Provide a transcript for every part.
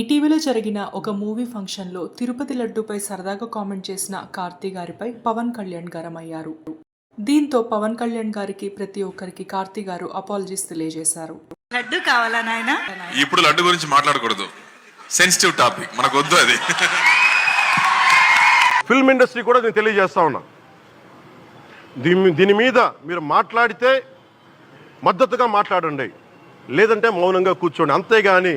ఇటీవల జరిగిన ఒక మూవీ ఫంక్షన్లో తిరుపతి లడ్డూపై సరదాగా కామెంట్ చేసిన కార్తీ గారిపై పవన్ కళ్యాణ్ గరమయ్యారు. దీంతో పవన్ కళ్యాణ్ గారికి ప్రతి ఒక్కరికి కార్తీ గారు అపాలజీస్ తెలియజేశారు. లడ్డు కావాలా నాయన? ఇప్పుడు లడ్డు గురించి మాట్లాడకూడదు. సెన్సిటివ్ టాపిక్ మనకు వద్దు అది. ఫిల్మ్ ఇండస్ట్రీ కూడా నేను తెలియజేస్తా ఉన్నా. దీని దీని మీద మీరు మాట్లాడితే మద్దతుగా మాట్లాడండి. లేదంటే మౌనంగా కూర్చోండి. అంతేగాని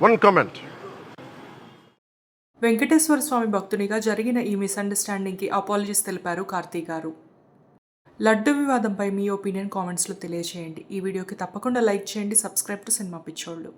one comment Venkateswara Swami భక్తునిగా జరిగిన ఈ మిస్అండర్స్టాండింగ్కి అపాలజీస్ తెలిపారు కార్తీ గారు. లడ్డు వివాదంపై మీ ఒపీనియన్ కామెంట్స్లో తెలియజేయండి ఈ వీడియోకి తప్పకుండా లైక్ చేయండి సబ్స్క్రైబ్ టు సినిమా పిచ్చోళ్ళు